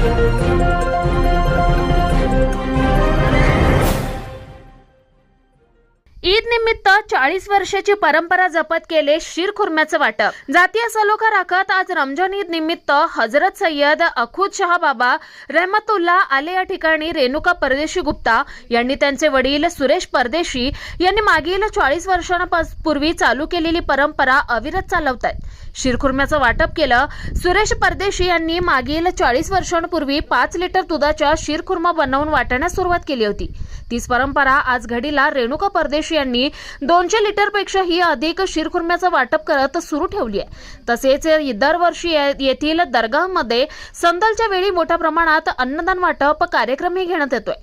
Thank you. Eid निमित्त चाळीस वर्षाची परंपरा जपत केले शीरखुर्म्याचं वाटप. जातीय सलोखा राखत आज रमजान ईद निमित्त हजरत सय्यद अखुद शहा बाबा रहमतुल्ला आले या ठिकाणी रेणुका परदेशी गुप्ता यांनी त्यांचे वडील सुरेश परदेशी यांनी मागील चाळीस वर्षांपूर्वी चालू केलेली परंपरा अविरत चालवत आहेत शिरखुर्म्याचं वाटप केलं सुरेश परदेशी यांनी मागील चाळीस वर्षांपूर्वी पाच लिटर दुधाच्या शिरखुर्मा बनवून वाटण्यास सुरुवात केली होती. तीच परंपरा आज घडीला रेणुका परदेशी यांनी दोनशे लिटरपेक्षाही अधिक शिरखुर्म्याचं वाटप करत सुरू ठेवली आहे. तसेच दरवर्षी येथील दर्गामध्ये संदलच्या वेळी मोठ्या प्रमाणात अन्नदान वाटप कार्यक्रमही घेण्यात येतोय.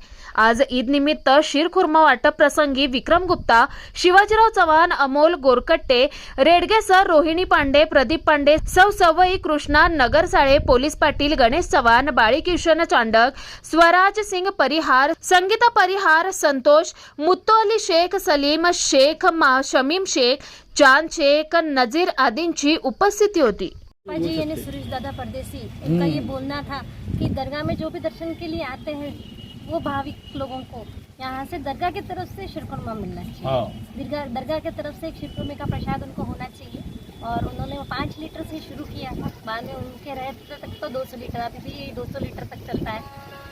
आज ईद निमित्त शिरखुर्मा वाटप प्रसंगी विक्रम गुप्ता शिवाजीराव चव्हाण अमोल गोरकट्टे रेडगे सर रोहिणी पांडे प्रदीप पांडे सौ सवई कृष्णा नगरसाळे पोलीस पाटील गणेश चव्हाण बाळीकिशन चांडक स्वराज सिंग परिहार संगीता परिहार संतोष मुत्तो अली शेख सलीम शेख मा- शमीम शेख चांद शेख नजीर आदींची उपस्थिती होती. यानी सुरेश दादा परदेसी इनका ये बोलना था कि दरगाह में जो भी दर्शन के लिए आते हैं वो भाविक लोगों को यहाँ से दरगाह की तरफ़ से शिरकुरमा मिलना चाहिए। हाँ। दरगाह दरगाह की तरफ़ से एक शिरकुरमे का प्रसाद उनको होना चाहिए और उन्होंने वो पाँच लीटर से शुरू किया। था बाद में उनके रहते तक तो 200 लीटर अभी भी ये 200 लीटर तक चलता है।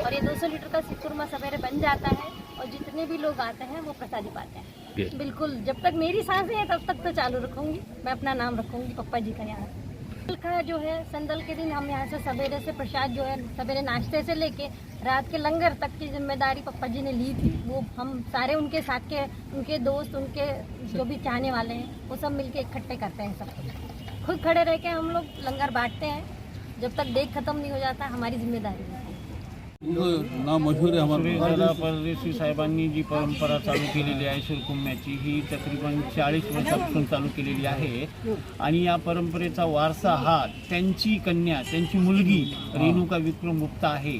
और ये 200 लीटर का शिरकुरमा सवेरे बन जाता है और जितने भी लोग आते हैं वो प्रसादी पाते हैं। बिल्कुल जब तक मेरी साँसें हैं तब तक तो चालू रखूँगी। मैं अपना नाम रखूँगी पप्पा जी का यहाँ। का जो है संदल के दिन हम यहाँ से सवेरे से प्रसाद जो है, सवेरे नाश्ते से लेके रात के लंगर तक की ज़िम्मेदारी पप्पा जी ने ली थी। वो हम सारे उनके साथ के, उनके दोस्त, उनके जो भी चाहने वाले हैं, वो सब मिलके इकट्ठे करते हैं सब। खुद खड़े रह के हम लोग लंगर बांटते हैं। जब तक देख खत्म नहीं हो जाता, हमारी ज़िम्मेदारी है। नाव मशहूर आहे परदेशी साहेबांनी जी परंपरा चालू केलेली आहे शिरकुंभ्याची ही तकरीबन चाळीस वर्षापासून चालू केलेली आहे. आणि या परंपरेचा वारसा हा त्यांची कन्या त्यांची मुलगी रेणुका विक्रम गुप्ता आहे.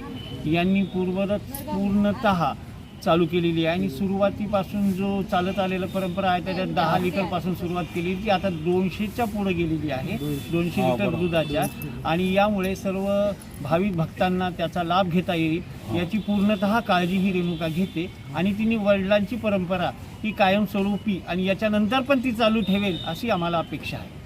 यांनी पूर्वरच पूर्णतः चालू केलेली आहे. आणि सुरुवातीपासून जो चालत आलेला परंपरा आहे त्याच्यात दहा लिटरपासून सुरुवात केली ती आता दोनशेच्या पुढे गेलेली आहे. दोनशे. लिटर. दुधाच्या. आणि यामुळे सर्व भाविक भक्तांना त्याचा लाभ घेता येईल. याची पूर्णतः काळजी ही रेणुका घेते. आणि तिने वडिलांची परंपरा ही कायमस्वरूपी आणि याच्यानंतर पण ती चालू ठेवेल अशी आम्हाला अपेक्षा आहे.